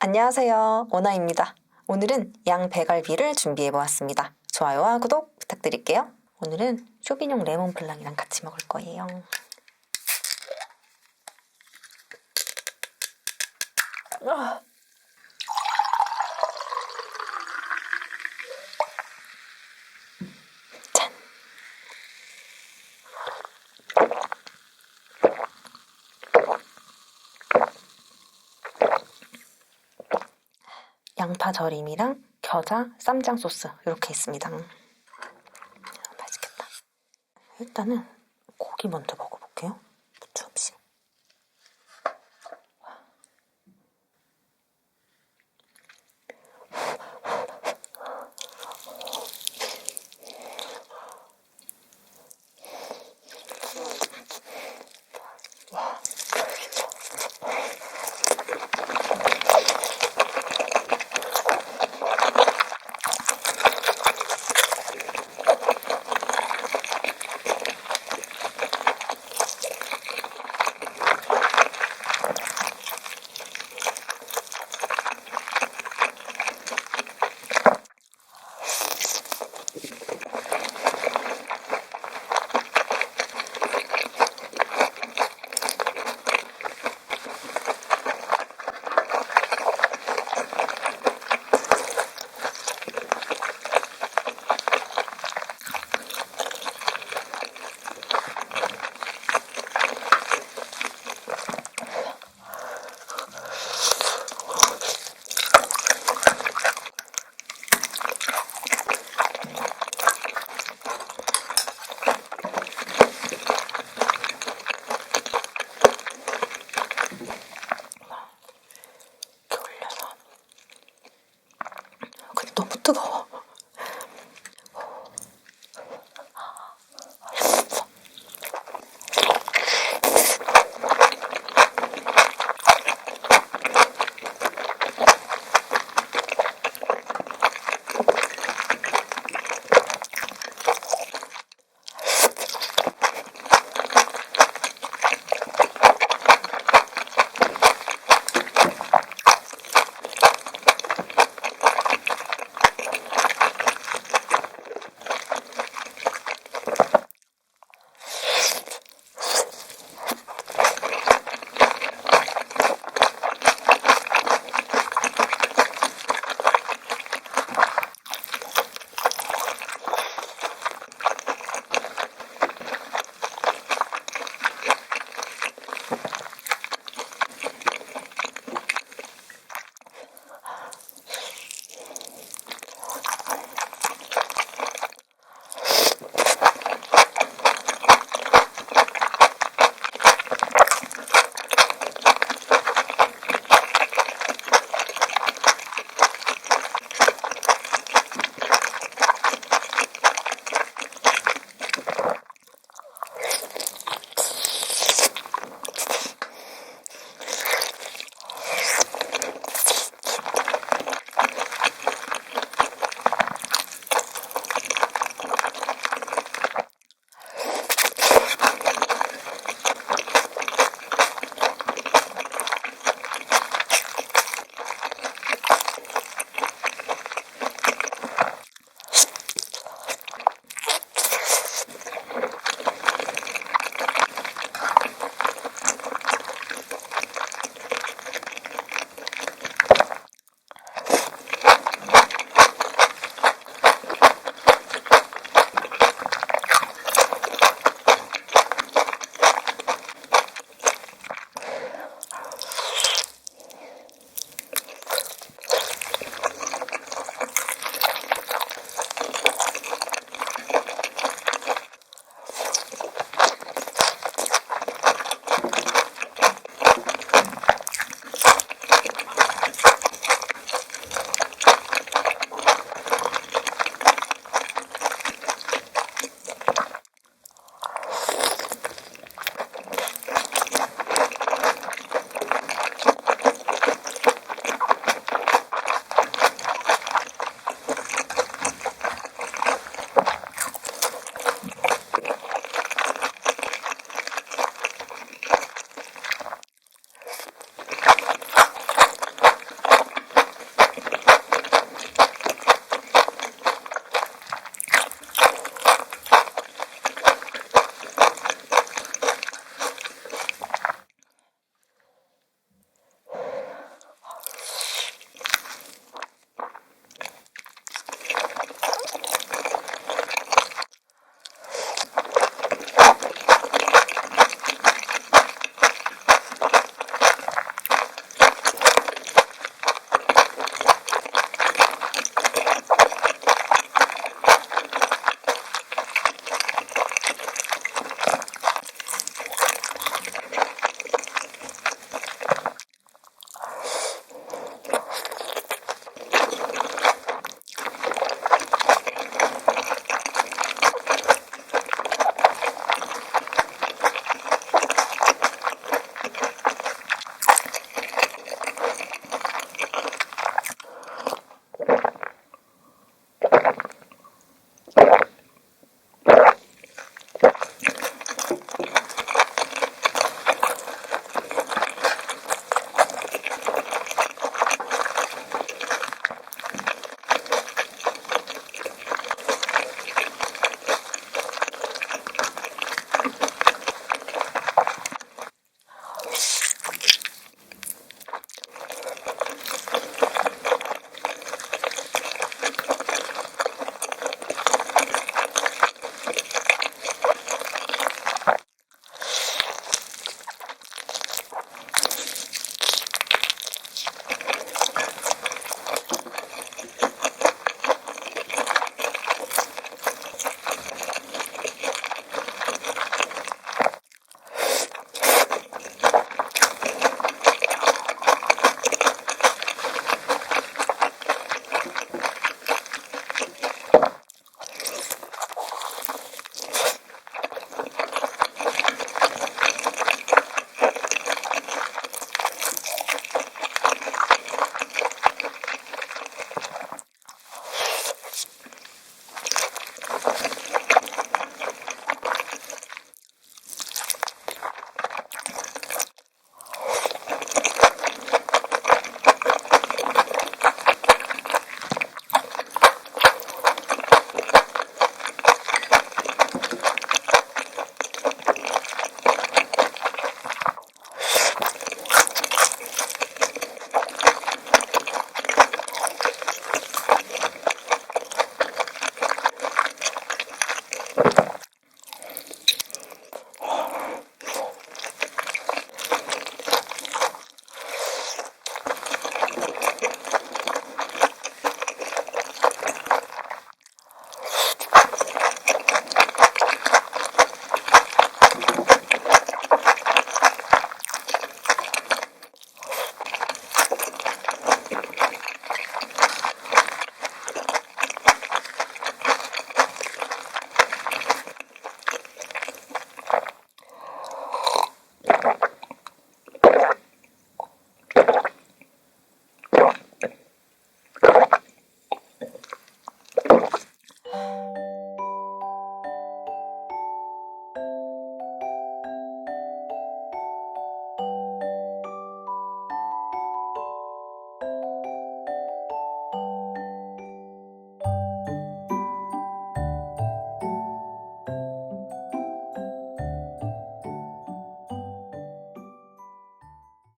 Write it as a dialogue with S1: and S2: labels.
S1: 안녕하세요. 오나입니다. 오늘은 양배갈비를 준비해 보았습니다. 좋아요와 구독 부탁드릴게요. 오늘은 쇼비뇽 레몬 블랑이랑 같이 먹을 거예요. 아. 양파 절임이랑 겨자 쌈장 소스 이렇게 있습니다. 음, 맛있겠다. 일단은 고기 먼저 먹어 부트가